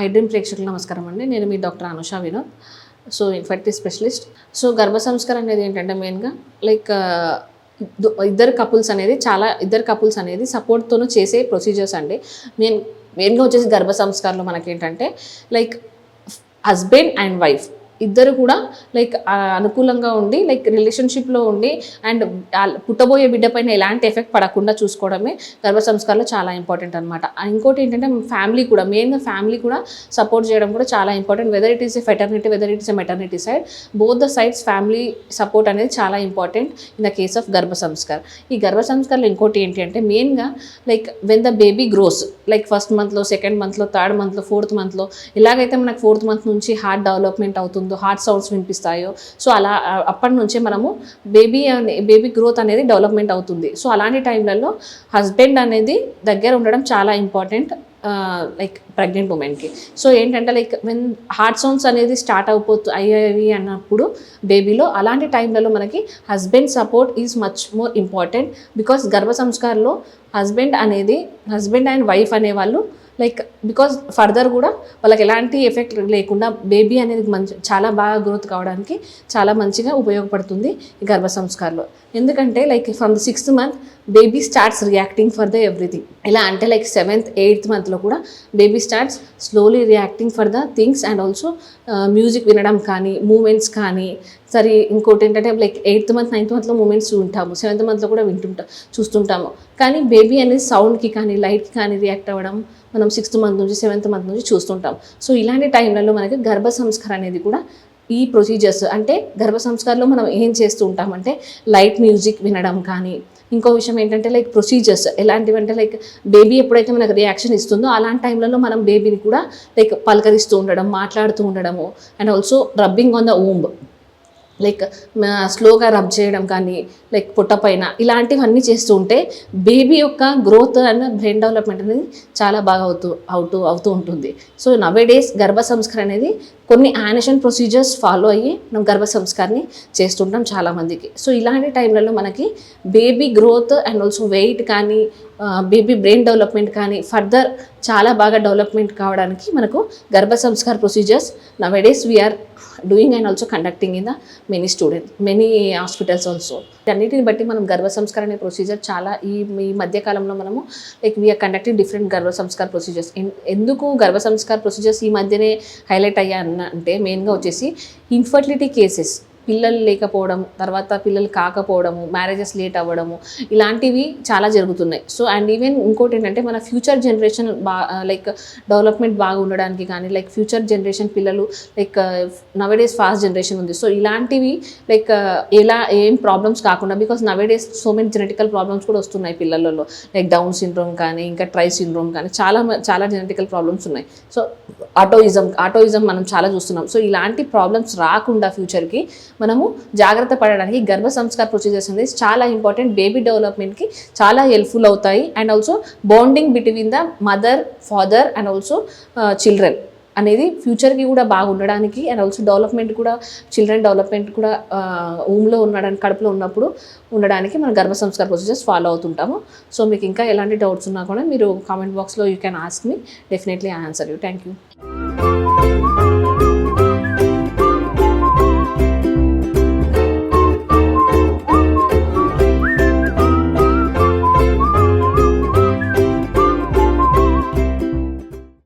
హైడ్రీమ్ ప్రేక్షకులు నమస్కారం అండి. నేను మీ doctor Anusha Vinod. So infertility specialist. So గర్భ సంస్కారం అనేది ఏంటంటే మెయిన్గా లైక్ ఇద్దరు కపుల్స్ అనేది చాలా ఇద్దరు కపుల్స్ అనేది సపోర్ట్తోనూ చేసే ప్రొసీజర్స్ అండి. మెయిన్ మెయిన్గా వచ్చేసి గర్భ సంస్కారంలో మనకేంటంటే లైక్ హస్బెండ్ అండ్ వైఫ్. ఇద్దరు కూడా లైక్ అనుకూలంగా ఉండి లైక్ రిలేషన్షిప్లో ఉండి అండ్ పుట్టబోయే బిడ్డ పైన ఎలాంటి ఎఫెక్ట్ పడకుండా చూసుకోవడమే గర్భ సంస్కారాలు చాలా ఇంపార్టెంట్ అనమాట ఇంకోటి ఏంటంటే ఫ్యామిలీ కూడా మెయిన్గా ఫ్యామిలీ కూడా సపోర్ట్ చేయడం కూడా చాలా important whether it is a paternity whether it is a maternity side both the sides family support అనేది చాలా important in the case of garbh sanskar. ఈ గర్భ సంస్కారాలు ఇంకోటి ఏంటి అంటే మెయిన్గా like when the baby grows like first మంత్లో సెకండ్ మంత్లో థర్డ్ మంత్లో ఫోర్త్ మంత్లో ఇలాగైతే మనకు ఫోర్త్ మంత్ నుంచి హార్ట్ డెవలప్మెంట్ అవుతుంది హార్ట్ సౌండ్స్ వినిపిస్తాయో. సో అలా అప్పటి నుంచే మనము బేబీ అనే బేబీ గ్రోత్ అనేది డెవలప్మెంట్ అవుతుంది. సో అలాంటి టైంలలో హస్బెండ్ అనేది దగ్గర ఉండడం చాలా ఇంపార్టెంట్ లైక్ ప్రెగ్నెంట్ ఉమెన్కి. సో ఏంటంటే లైక్ వెన్ హార్ట్ సౌండ్స్ అనేది స్టార్ట్ అయిపోతు అయ్యేవి అన్నప్పుడు బేబీలో అలాంటి టైంలలో మనకి husband support is much more important. Because గర్భ సంస్కారంలో హస్బెండ్ అనేది హస్బెండ్ అండ్ వైఫ్ అనేవాళ్ళు లైక్ బికాజ్ ఫర్దర్ కూడా వాళ్ళకి ఎలాంటి ఎఫెక్ట్ లేకుండా బేబీ అనేది మంచి చాలా బాగా గ్రోత్ కావడానికి చాలా మంచిగా ఉపయోగపడుతుంది ఈ గర్భ సంస్కారంలో ఎందుకంటే like from the sixth month baby starts reacting for the everything ఎలా అంటే లైక్ సెవెంత్ ఎయిత్ మంత్లో కూడా baby starts slowly reacting for the things and also music వినడం కానీ మూమెంట్స్ కానీ సరే ఇంకోటి ఏంటంటే లైక్ ఎయిత్ మంత్ నైన్త్ మంత్లో మూమెంట్స్ ఉంటాము. సెవెంత్ మంత్లో కూడా వింటుంటాం చూస్తుంటాము. కానీ బేబీ అనేది సౌండ్కి కానీ లైట్కి కానీ రియాక్ట్ అవ్వడం మనం సిక్స్త్ మంత్ నుంచి సెవెంత్ మంత్ నుంచి చూస్తుంటాం. సో ఇలాంటి టైంలలో మనకి గర్భ సంస్కారం అనేది కూడా ఈ ప్రొసీజర్స్ అంటే గర్భ సంస్కారంలో మనం ఏం చేస్తూ ఉంటామంటే లైట్ మ్యూజిక్ వినడం కానీ ఇంకో విషయం ఏంటంటే లైక్ ప్రొసీజర్స్ ఎలాంటివి అంటే లైక్ బేబీ ఎప్పుడైతే మనకు రియాక్షన్ ఇస్తుందో అలాంటి టైంలలో మనం బేబీని కూడా లైక్ పలకరిస్తూ ఉండడం మాట్లాడుతూ ఉండడము and also rubbing on the womb like స్లోగా రబ్ చేయడం కానీ లైక్ పుట్టపైన ఇలాంటివన్నీ చేస్తూ ఉంటే బేబీ యొక్క గ్రోత్ అండ్ బ్రెయిన్ డెవలప్మెంట్ అనేది చాలా బాగా అవుతూ అవుతూ అవుతూ ఉంటుంది. సో నవే డేస్ గర్భ సంస్కారం అనేది కొన్ని యానిషన్ ప్రొసీజర్స్ ఫాలో అయ్యి మనం గర్భ సంస్కారాన్ని చేస్తుంటాం చాలామందికి. సో ఇలాంటి టైంలలో మనకి baby growth and also weight కానీ బేబీ బ్రెయిన్ డెవలప్మెంట్ కానీ ఫర్దర్ చాలా బాగా డెవలప్మెంట్ కావడానికి మనకు garbh sanskar procedures nowadays we are doing and also conducting in the many student many hospitals also అన్నిటిని బట్టి మనం గర్భ సంస్కార అనే ప్రొసీజర్ చాలా ఈ ఈ మధ్యకాలంలో మనము లైక్ వీఆర్ కండక్టింగ్ డిఫరెంట్ గర్భ సంస్కార ప్రొసీజర్స్ ఎందుకు గర్భ సంస్కార ప్రొసీజర్స్ ఈ మధ్యనే హైలైట్ అయ్యా అంటే మెయిన్గా వచ్చేసి ఇన్ఫర్టిలిటీ కేసెస్ పిల్లలు లేకపోవడం తర్వాత పిల్లలు కాకపోవడము మ్యారేజెస్ లేట్ అవ్వడము ఇలాంటివి చాలా జరుగుతున్నాయి. సో అండ్ ఈవెన్ ఇంకోటి ఏంటంటే మన ఫ్యూచర్ జనరేషన్ బా లైక్ డెవలప్మెంట్ బాగా ఉండడానికి కానీ లైక్ ఫ్యూచర్ జనరేషన్ పిల్లలు లైక్ నవేడేస్ ఫాస్ట్ జనరేషన్ ఉంది. సో ఇలాంటివి లైక్ uh, ఎలా ఏం ప్రాబ్లమ్స్ కాకుండా because nowadays so many genetical problems కూడా వస్తున్నాయి పిల్లలలో. లైక్ డౌన్ సిండ్రోమ్ కానీ ఇంకా ట్రై సిండ్రోమ్ కానీ చాలా చాలా జెనెటికల్ ప్రాబ్లమ్స్ ఉన్నాయి. సో ఆటోయిజం ఆటోయిజం మనం చాలా చూస్తున్నాం. సో ఇలాంటి ప్రాబ్లమ్స్ రాకుండా ఫ్యూచర్కి మనము జాగ్రత్త పడడానికి గర్భ సంస్కార ప్రొసీజర్స్ uh, అనేది చాలా ఇంపార్టెంట్ బేబీ డెవలప్మెంట్కి చాలా హెల్ప్ఫుల్ అవుతాయి. And also bonding between the mother father and also children అనేది ఫ్యూచర్కి కూడా బాగా ఉండడానికి అండ్ ఆల్సో డెవలప్మెంట్ కూడా చిల్డ్రన్ డెవలప్మెంట్ కూడా uh, ఊమ్లో ఉండడానికి కడుపులో ఉన్నప్పుడు ఉండడానికి మనం గర్భ సంస్కార ప్రొసీజర్స్ ఫాలో అవుతుంటాము. సో మీకు ఇంకా ఎలాంటి డౌట్స్ ఉన్నా కూడా మీరు కామెంట్ బాక్స్లో you can ask me definitely answer you thank you